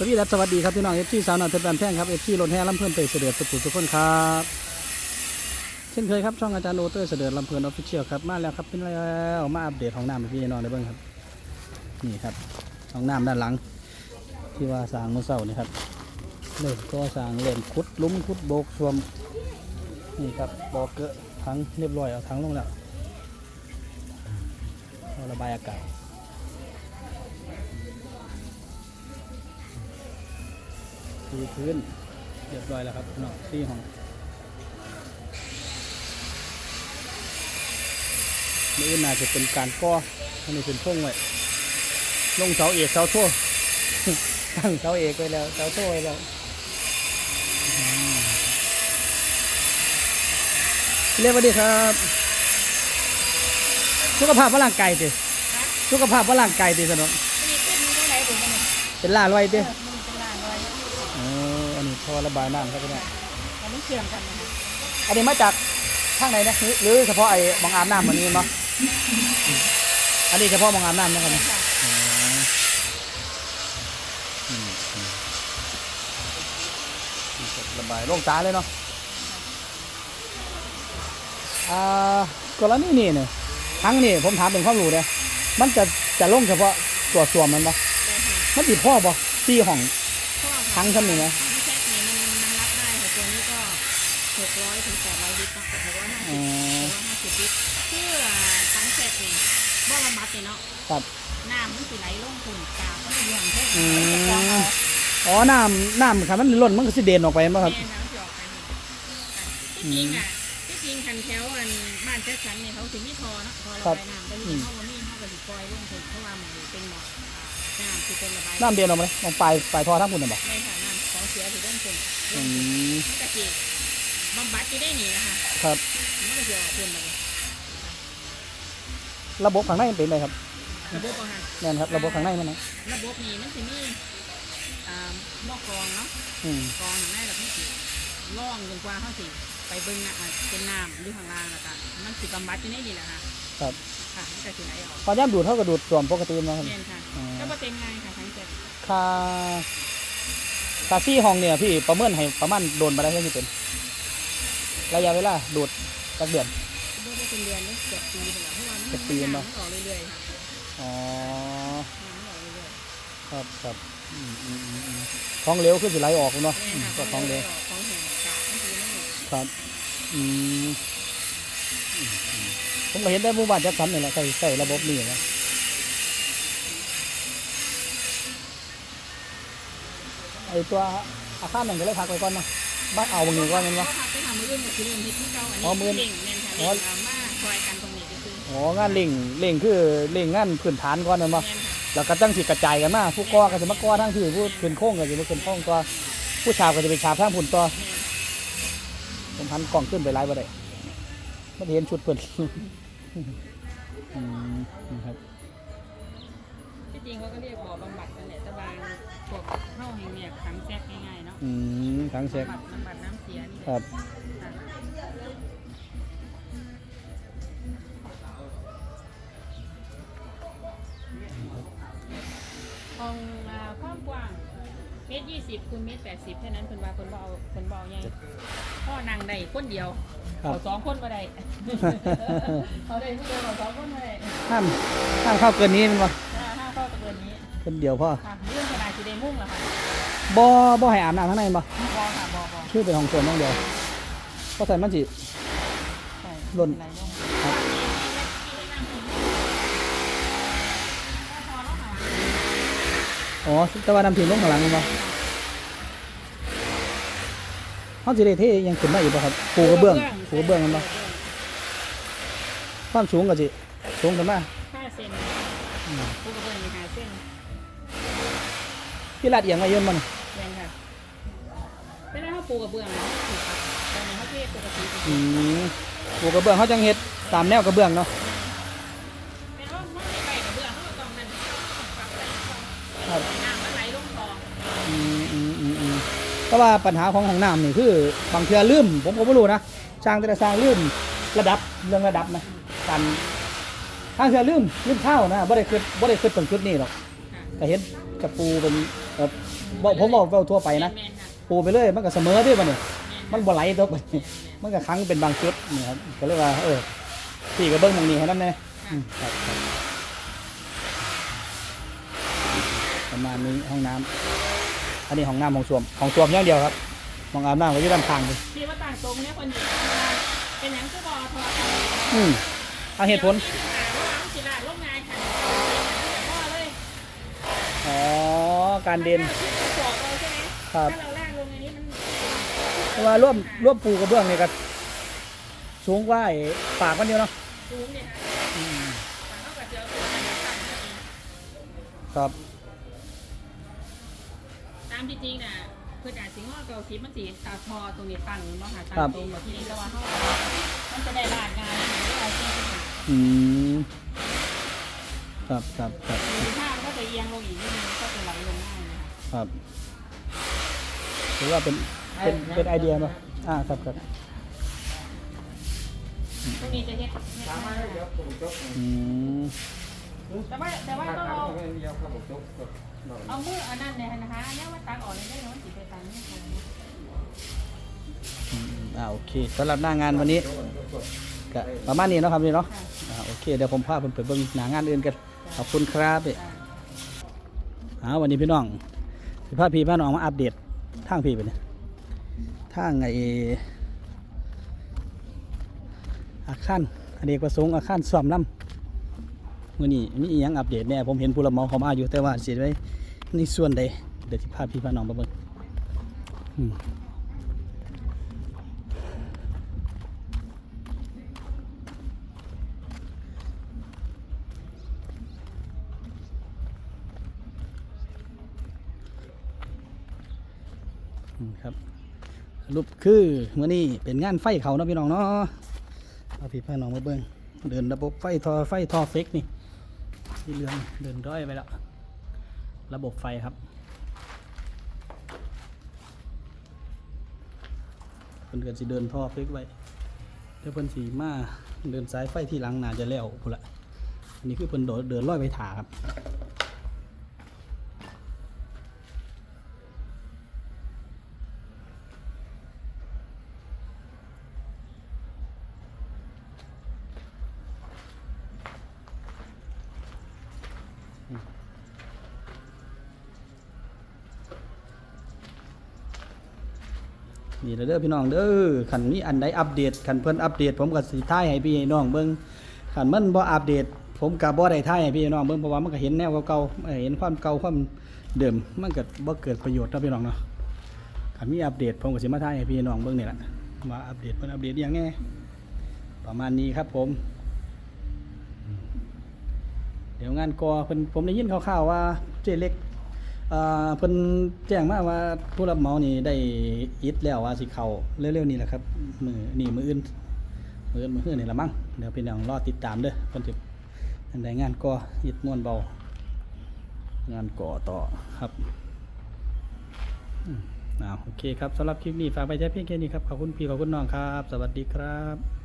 สวัสดีครับสวัสดีครับพี่น้องเอฟซีสาวหน่อยเพชรบันแท่งครับเอฟซีรถแห่ลำเพลินเตยเสด็จสุขุมทุกคนครับเช่นเคยครับช่องอาจารย์โอเตอร์เสด็จลำเพลินออฟฟิเชียลครับมาแล้วครับเป็นแล้วมาอัปเดตของน้ำให้พี่น้องได้เบ้างครับ นี่ครับของน้ำด้านหลัง ที่ว่าสางเมื่อเช้านี่ครับเริ่มก็สางเริ่มขุดลุ้มขุดโบกสวมนี่ครับบอกเกอะทั้งเรียบร้อยเอาทั้งลงแล้วเอาระบายอากาศ ปูพื้นเรียบร้อยแล้วครับเนาะที่ห้องนี่อื่นน่าจะเป็นการก่ออันนี้เป็นช่วงไว้ลงเสาเอกเสาโทตั้งเสาเอกไว้แล้วเสาโทไว้แล้วอืมเรียกว่าดีครับสุขภาพพลังไก่ดิสุขภาพพลังไก่ดิสนองมีขึ้นมีตรงไหนผมมันเนี่ยเป็นล่าลอยดิ ระบายน้ำครับพี่น้องมันไม่เชื่อมกันนะคะอันนี้มาจากข้างในนะหรือหรือเฉพาะไอ้บางอาบน้ำมันนี้มั้งอันนี้เฉพาะบางอาบน้ำนะครับค่ะอืมอืมระบายลงตาเลยเนาะอ่ากรณีนี่เนี่ยทั้งนี่ผมถามเป็นความรู้เลยมันจะจะลงเฉพาะตัวส่วมมันปะได้ค่ะมันติดพ่อปะซี่ห้องพ่อทั้งชั้นนี่นะ ที่แท็กเนี่ยมันมันรับได้ค่ะตัวนี้ก็ห กร้อยถึงแปดร้อยลิตรนะหกร้อยห้าอ๋สิอบหกร้อยห้าสิบลิตรเพื่อทั้งแท็กเนี่ยบ่บำบัดเนี่ยเนาะครับน้ำมันสิไหลลงขุ่นกาบมันจะอยู่ห่างแค่อืจะกรองเอามอ๋อน้ำน้ำครับมันหล่นมันก็สิเด่นออกไปมั้งครับ แม่น้ำจะออกไปที่จริงอะที่จริงคันแถวอันบ้านแจ็คสันเนี่ยเขาถึงมีทอเนาะทอระบายน้ำแต่นี่เขาบ่มีเขาก็สิปล่อยลงถึงเพราะว่ามันเป็นหมอกน้ำที่เป็นระบายน้ำเด่นออกมาเลยมองปลายปลายท่อทั้งคุณน่ะบอกไม่ค่ะน้ำของเสียที่ด้านบนอืมมันกะจิ บำบัดที่ได้หนีนะคะครับ มันก็จะออกขึ้นมาเลยระบบข้างในเป็นไงครับระบบอะค่ะ แน่นครับ ระบบข้างในมันนะระบบนี้มันจะมีอ่าหม้อกรองเนาะอืมกรองอย่างแรกแบบนี้สิล่องจนกว่าเขาสิ ไปเบิ้งน่ะอะเป็นน้ำหรือข้างล่างแล้วก็มันสิบำบัดที่ได้ดีแหละค่ะครับค่ะมันก็สิไหลออกพอย่ำดูดเท่ากับดูดส่วมปกติมั้งครับเนียนค่ะอ๋อก็บ่เต็มง่ายค่ะทั้งเจ็ดค่าค่าซี่ห้องเนี่ยพี่ประเมินให้ประมาณโดนมาได้เท่าที่เป็น ระยะเวลาดูดสักเดือนบ่ได้เป็นเดือนเลยเกือบปีไปแล้วเพราะว่ามันเกือบปีแล้วเนอะน้ำมันออกเรื่อยๆค่ะอ๋อน้ำมันออกเรื่อยๆครับครับอืมอืมอืมอืมของเหลวคือสิไหลออกเนาะแม่อืมค่ะก็ของเหลวของแห้งกากมันคือไม่หมดครับอืมอืมอืมผมก็เห็นได้หมู่บ้านจัดสรรนี่แหละใส่ใส่ระบบนี้นะไอตัวอาคารนั่นก็เลยพักไว้ก่อนเนาะ บ้านเอาบางนี้ก่อนแมันวะก็พาไปทำมืออื่นกับคือเรื่องที่เก่าอันอ๋อมื้นี้อเล่งแม่นค่ะเล่งเอามาคอยกันตรงนี้ก็คืออ๋องานเล่งเล่งคือเล่งงานพื้นฐานก่อนแมันบ่แม่นค่ะแล้วก็ตั้งสิกระจายกันมาผู้ก่อก็จะมาก่อทั้งที่ผู้ขึ้นโค้งก็จะมาขึ้นโค้งตัวผู้ฉาบก็จะไปฉาบทางผุนตัวแม่นผมพันกล่องขึ้นไปไล่บ่ได้ไม่ได้เห็นชุดเพิ่นอืมนี่ครับที่จริงเขาก็เรียกบ่อบำบัดนั่นแหละแต่บางพวกเข้าแห่งเนี่ยขังแทรกง่ายๆเนาะอืม ทั้งเช็คบำบัดบำบัดน้ำเสียนี่ครับค่ะของอ่าความกว้างเมตรยี่สิบคูณเมตรแปดสิบแค่นั้นเพิ่นว่าเพิ่นบ่เอาเพิ่นบ่เอาใหญ่พ่อนางได้คนเดียวครับเอาสองคนมาได้ เขาได้ผู้เดียวเอาสองคนมาได้ห้ามห้ามเข้าเกินนี้แมันบ่ถ้าห้าเข้าตะเบินนี้คนเดียวพ่อค่ะเรื่องขนาดสีแดงมุ่งเหรอคะ บ่บ่ให้อาบน้ำข้างในบ่บอค่ะบอบอคือเป็นห้องส่วนอย่างเดียวก็ใส่มันสิใช่หล่น ไหลลงครับอ๋อแต่ว่าน้ำถึงลงข้างหลังแมันบ่เฮาสิได้เทยังขึ้นมาอีกบ่ครับปูกระเบื้องปูกระเบื้องแมันบ่ความสูงก็สิสูงขึ้นมาห้าเซนอืมผู้กระเบื้องมีห้าเส้นที่ลาดเอียงมาเยอะมันแปูกระเบื้องนะถูกครับตอนนี้เขาเทปกติอืมปูกระเบื้องเขาจังเฮ็ดตามแนวกระเบื้องเนาะเป็นว่ามันไม่ไปกระเบื้องเขาก็ต้องนั่นปรับไหลครับน้ำมันไหลลงคลองอืมอืมอืมอืมแต่ว่าปัญหาของห้องน้ำนี่คือบางเทื่อลืมผมก็ไม่รู้นะช่างแต่ละช่างลืมระดับเรื่องระดับนะการทางเทื่อลืมลืมเท่านะบ่ได้คิดบ่ได้คิดตรงจุดนี้หรอกค่ะแต่เห็นกระปูเป็นกอบอกผมบอกเว้าทั่วไปนะ แม่นค่ะ ปูไปเลยมันก็เสมอเด้วยบัดนี้แมันบ่ไหลตกบัดนี้มันก็ครั้งเป็นบางจุดนี่ครับก็เลยว่าเออพี่ก็เบิ่งหมองนี้ให้นั่นแน่ค่ะอืมครับครับประมาณนี้ห้องน้ำอันนี้ห้องน้ำห้องส้วมห้องส้วมอย่างเดียวครับห้องอาบน้ำก็อยู่ด้านข้างเลยที่ว่าต่างตรงเนี่ยคนอยู่เป็นหยังคือบ่ทอกันอืมเอาเหตุผลดี๋ยวที่หาว่าเอาสิลาดลงงานค่ะพ่อเลยอ๋อการเด่นที่เราบอกเราใช่ไหมครับ เพราะว่าร่วมร่วมปูกระเบื้องนี่ก็สูงกว่าไอ้ปากมันเดียวเนาะสูงเนี่ยค่ะอืมเท่ากับเจอตัวมันต่างกันเองครับ ตามที่จริงน่ะเพื่อการสิงห์ว่าเกาทิมันสีตาพอตรงนี้ตั้งมาหาตั้งตรงแบบที่นี่แต่ว่าเขามันจะได้ลาดงานไม่ได้ที่ที่อืมครับครับครับดูท่ามันก็จะเอียงลงอีกนิดนึงก็จะไหลลงง่ายนะคะครับ ถือว่าเป็น เป็นเป็นไอเดียเนาะอ่าครับครับตรงนี้จะเฮ็ดเฮ็ดง่ายอืมแต่ว่าแต่ว่าต้องเอาเอามืออันนั้นเนี่ยนะคะอันนี้ว่าตังออกเลยได้เนาะสีไปตังนี่ค่ะอืมอ่าโอเคสำหรับหน้างานวันนี้ก็ประมาณนี้เนาะครับนี่เนาะอ่าโอเคเดี๋ยวผมพาเพิ่นไปเบิ่งหน้างานอื่นกันขอบคุณครับพี่อ่าวันนี้พี่น้องสิพาพี่พาน้องมาอัปเดตทางพี่ไปเนี่ย ทางไออาคารอเนกประสงค์อาคารสวมลำมื่อนี้มีอหยังอัปเดตแน่ผมเห็นผู้รับเหมาเขามาอยู่แต่ว่าเสิไว้ในส่วนใดเดี๋ยวสิพาพี่พาน้องมาเบิ่งอืมอืมครับ รุปคือเมื่อนี้เป็นงานไฟเขาเนาะพี่น้องเนาะเอาพี่พี่น้องมาเบิ่งเดินระบบไฟทอไฟทอเฟกนี่ที่เรืองเดินร้อยไปแล้วระบบไฟครับเพิ่นเกิดสิเดินท่อเฟกไว้เดี๋ยวเพิ่นสีมาเดินสายไฟที่หลังน่าจะแล้วพุ่นละอันนี้คือเพิ่นโดดเดินร้อยไปถาครับ นี่เด้อพี่น้องเด้อขันนี้อันใดอัปเดตขันเพิ่นอัปเดต ผมก็สิถ่ายให้พี่น้องเบิ่งขันมันบ่อัปเดต ผมก็บ่ได้ถ่ายให้พี่น้องเบิ่งเพราะว่ามันก็เห็นแนวเก่าๆเอ่อเห็นความเก่าความเดิมมันก็บ่เกิดประโยชน์เนาะพี่น้องเนาะขันมีอัปเดต ผมก็สิมาถ่ายให้พี่น้องเบิ่งนี่แหละว่าอัปเดตเพิ่นอัปเดตอย่างแน่ประมาณนี้ครับผมเดี๋ยวงานกอเพิ่นผมได้ยินข่าวๆว่าเจเล็ก อ่อเพิ่นแจ้งมาว่าผู้รับเหมานี่ได้อิดแล้วว่าสิเข้าเร็วๆนี่แหละครับมือนี่มืออื่นมืออื่นมืออื่นนี่ละมั้งเดี๋ยวพี่น้องรอติดตามเด้อเพิ่นสิอันใดงานก่ออิดม่วนเบางานก่อต่อครับอืมอ้าโอเคครับสำหรับคลิปนี้ฝากไปแค่เพียงแค่นี้ครับขอบคุณพี่ขอบคุณน้องครับ สวัสดีครับ